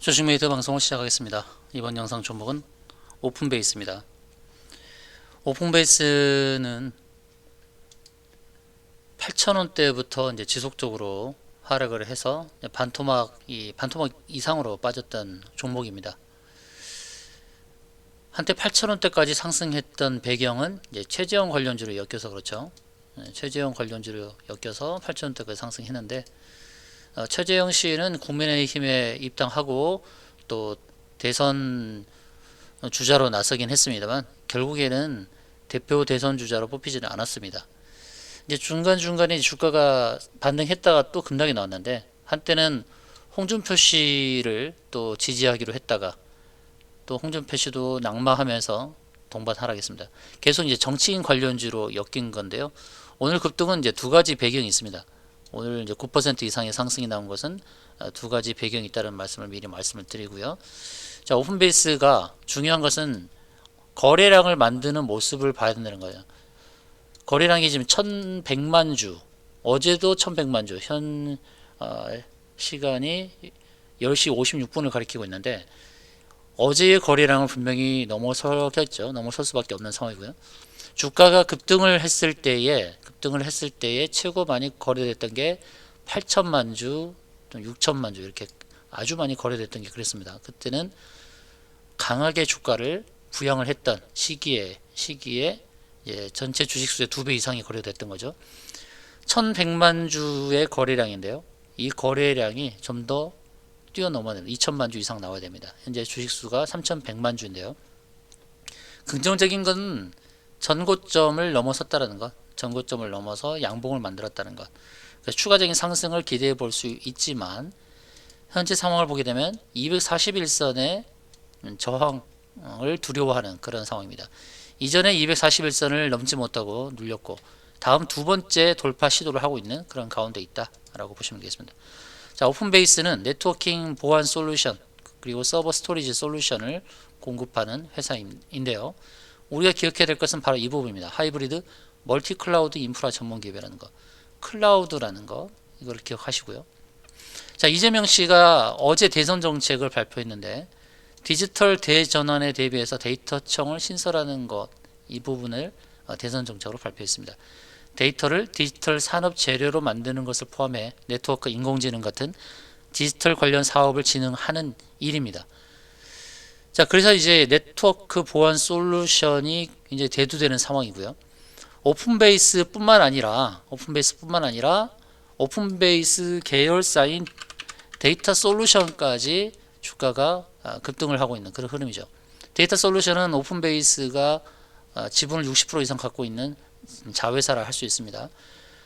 조식메이트 방송을 시작하겠습니다. 이번 영상 종목은 오픈베이스입니다. 오픈베이스는 8,000원대부터 이제 지속적으로 하락을 해서 반토막 이 반토막 이상으로 빠졌던 종목입니다. 한때 8,000원대까지 상승했던 배경은 이제 최재형 관련주로 엮여서 그렇죠. 네, 최재형 관련주로 엮여서 8,000원대까지 상승했는데 어, 최재형 씨는 국민의힘에 입당하고 또 대선 주자로 나서긴 했습니다만 결국에는 대표 대선 주자로 뽑히지는 않았습니다. 이제 중간 중간에 주가가 반등했다가 또 급락이 나왔는데 한때는 홍준표 씨를 또 지지하기로 했다가 또 홍준표 씨도 낙마하면서 동반 하락했습니다. 계속 이제 정치인 관련주로 엮인 건데요. 오늘 급등은 이제 두 가지 배경이 있습니다. 오늘 이제 9% 이상의 상승이 나온 것은 어, 두 가지 배경이 있다는 말씀을 미리 말씀을 드리고요. 자, 오픈베이스가 중요한 것은 거래량을 만드는 모습을 봐야 된다는 거예요. 거래량이 지금 1100만 주, 어제도 1100만 주, 현 어, 시간이 10시 56분을 가리키고 있는데 어제의 거래량을 분명히 넘어서겠죠. 넘어설 수밖에 없는 상황이고요. 주가가 급등을 했을 때에 급등을 했을 때에 최고 많이 거래됐던 게 8천만 주, 또 6천만 주 이렇게 아주 많이 거래됐던 게 그랬습니다. 그때는 강하게 주가를 부양을 했던 시기에 시기에 예, 전체 주식 수의 두 배 이상이 거래됐던 거죠. 1,100만 주의 거래량인데요. 이 거래량이 좀 더 뛰어넘어야 됩니다. 2천만 주 이상 나와야 됩니다. 현재 주식 수가 3,100만 주인데요. 긍정적인 건 전고점을 넘어섰다는 것, 전고점을 넘어서 양봉을 만들었다는 것. 추가적인 상승을 기대해 볼 수 있지만 현재 상황을 보게 되면 241선의 저항을 두려워하는 그런 상황입니다. 이전에 241선을 넘지 못하고 눌렸고 다음 두 번째 돌파 시도를 하고 있는 그런 가운데 있다라고 보시면 되겠습니다. 자, 오픈베이스는 네트워킹 보안 솔루션 그리고 서버 스토리지 솔루션을 공급하는 회사인데요. 우리가 기억해야 될 것은 바로 이 부분입니다. 하이브리드 멀티 클라우드 인프라 전문 기업이라는 거. 클라우드라는 거 이걸 기억하시고요. 자, 이재명 씨가 어제 대선 정책을 발표했는데 디지털 대전환에 대비해서 데이터청을 신설하는 것 이 부분을 어, 대선 정책으로 발표했습니다. 데이터를 디지털 산업 재료로 만드는 것을 포함해 네트워크 인공지능 같은 디지털 관련 사업을 진행하는 일입니다. 자, 그래서 이제 네트워크 보안 솔루션이 이제 대두되는 상황이고요. 오픈베이스뿐만 아니라 오픈베이스뿐만 아니라 오픈베이스 계열사인 데이터 솔루션까지 주가가 아, 급등을 하고 있는 그런 흐름이죠. 데이터 솔루션은 오픈베이스가 아, 지분을 60% 이상 갖고 있는 자회사라 할 수 있습니다.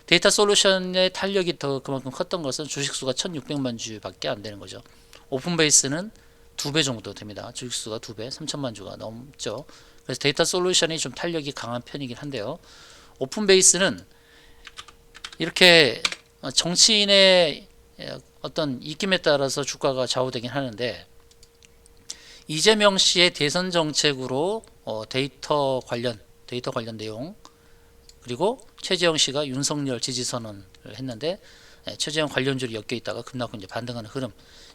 데이터 솔루션의 탄력이 더 그만큼 컸던 것은 주식수가 1600만 주밖에 안 되는 거죠. 오픈베이스는 두 배 정도 됩니다. 주식수가 두 배, 3천만 주가 넘죠. 그래서 데이터 솔루션이 좀 탄력이 강한 편이긴 한데요. 오픈 베이스는 이렇게 정치인의 어떤 입김에 따라서 주가가 좌우되긴 하는데 이재명 씨의 대선 정책으로 어, 데이터 관련 데이터 관련 내용 그리고 최재형 씨가 윤석열 지지 선언을 했는데 예, 최재형 관련주로 엮여 있다가 급락후 이제 반등하는 흐름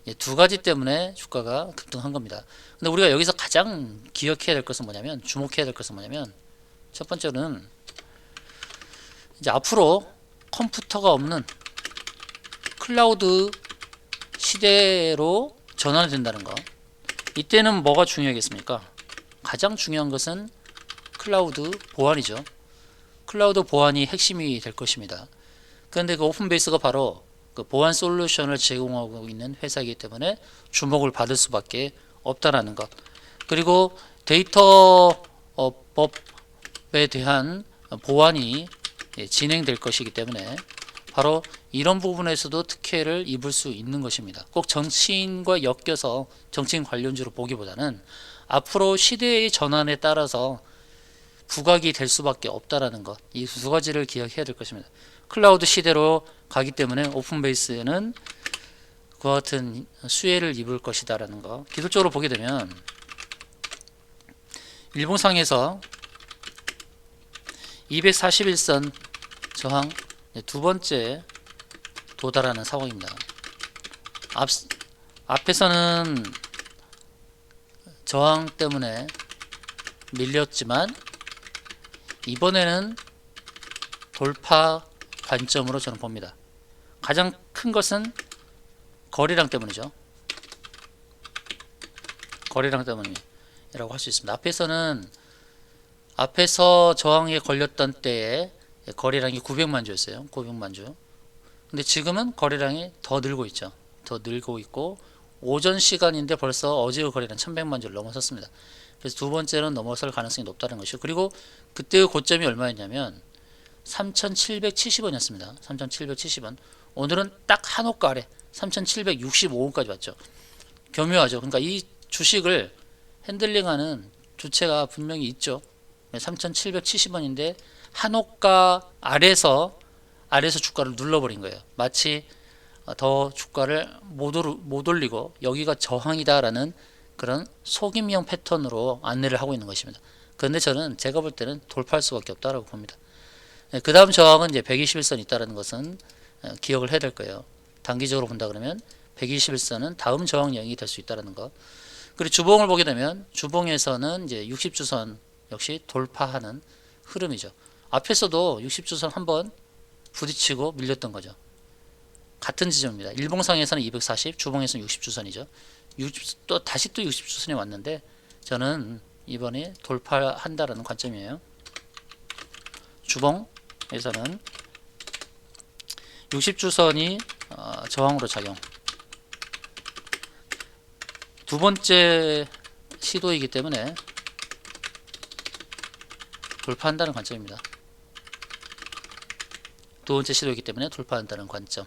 예, 두 가지 때문에 주가가 급등한 겁니다. 근데 우리가 여기서 가장 기억해야 될 것은 뭐냐면 주목해야 될 것은 뭐냐면 첫 번째는 이제 앞으로 컴퓨터가 없는 클라우드 시대로 전환이 된다는 거. 이때는 뭐가 중요하겠습니까? 가장 중요한 것은 클라우드 보안이죠. 클라우드 보안이 핵심이 될 것입니다. 그런데 그 오픈베이스가 바로 그 보안 솔루션을 제공하고 있는 회사이기 때문에 주목을 받을 수밖에 없다라는 것. 그리고 데이터 어, 법에 대한 보안이 예, 진행될 것이기 때문에 바로 이런 부분에서도 특혜를 입을 수 있는 것입니다. 꼭 정치인과 엮여서 정치인 관련주로 보기보다는 앞으로 시대의 전환에 따라서 부각이 될 수밖에 없다라는 것. 이 두 가지를 기억해야 될 것입니다. 클라우드 시대로 가기 때문에 오픈베이스는 그와 같은 수혜를 입을 것이다라는 거. 기술적으로 보게 되면 일봉상에서 241선 저항 두 번째 도달하는 상황입니다. 앞, 앞에서는 저항 때문에 밀렸지만 이번에는 돌파 관점으로 저는 봅니다. 가장 큰 것은 거리랑 때문이죠. 거리랑 때문이라고 할 수 있습니다. 앞에서는 앞에서 저항에 걸렸던 때에 거리량이 900만 주였어요. 900만 주. 근데 지금은 거리량이 더 늘고 있죠. 더 늘고 있고 오전 시간인데 벌써 어제의 거리량 1100만 주를 넘어섰습니다. 그래서 두 번째는 넘어설 가능성이 높다는 것이고 그리고 그때의 고점이 얼마였냐면 3,770원이었습니다. 3,770원. 오늘은 딱 한 호가 아래 3,765원까지 왔죠. 교묘하죠. 그러니까 이 주식을 핸들링하는 주체가 분명히 있죠. 3,770원인데 한 호가 아래서 아래서 주가를 눌러버린 거예요. 마치 어, 더 주가를 못, 오르, 못 올리고 여기가 저항이다라는 그런 속임형 패턴으로 안내를 하고 있는 것입니다. 그런데 저는 제가 볼 때는 돌파할 수밖에 없다라고 봅니다. 그 다음 저항은 이제 121선 있다라는 것은 어, 기억을 해야 될 거예요. 단기적으로 본다 그러면 121선은 다음 저항량이 될 수 있다라는 거. 그리고 주봉을 보게 되면 주봉에서는 이제 60주선 역시 돌파하는 흐름이죠. 앞에서도 60주선 한번 부딪히고 밀렸던 거죠. 같은 지점입니다. 일봉상에서는 240, 주봉에서는 60주선이죠. 60, 또 다시 또 60주선이 왔는데 저는 이번에 돌파한다라는 관점이에요. 주봉에서는 60주선이 어, 저항으로 작용. 두 번째 시도이기 때문에 돌파한다는 관점입니다. 두 번째 시도이기 때문에 돌파한다는 관점.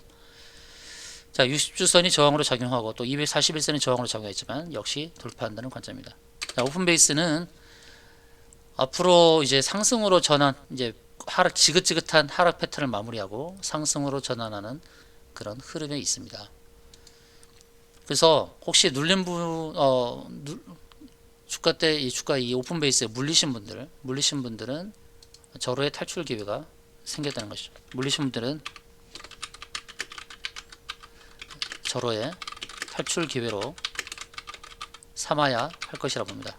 자, 60주선이 저항으로 작용하고 또 241선이 저항으로 작용했지만 역시 돌파한다는 관점입니다. 자, 오픈 베이스는 앞으로 이제 상승으로 전환, 이제 하락 지긋지긋한 하락 패턴을 마무리하고 상승으로 전환하는 그런 흐름에 있습니다. 그래서 혹시 눌린 부 어, 누, 주가 때 이 주가 이 오픈 베이스에 물리신 분들, 물리신 분들은 저로의 탈출 기회가 생겼다는 것이죠. 물리신 분들은 저로의 탈출 기회로 삼아야 할 것이라 봅니다.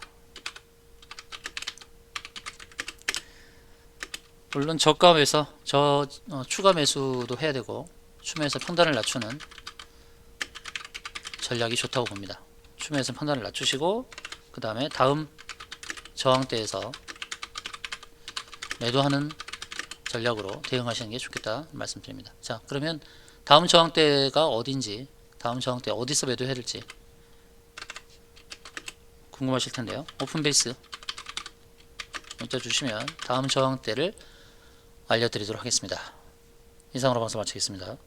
물론 저가에서 저 어, 추가 매수도 해야 되고 추매에서 평단을 낮추는 전략이 좋다고 봅니다. 추매에서 평단을 낮추시고 그 다음에 다음 저항대에서 매도하는 전략으로 대응하시는 게 좋겠다 말씀드립니다. 자 그러면 다음 저항대가 어딘지 다음 저항대 어디서 매도해야 될지 궁금하실 텐데요. 오픈 베이스 문자 주시면 다음 저항대를 알려드리도록 하겠습니다. 이상으로 방송 마치겠습니다.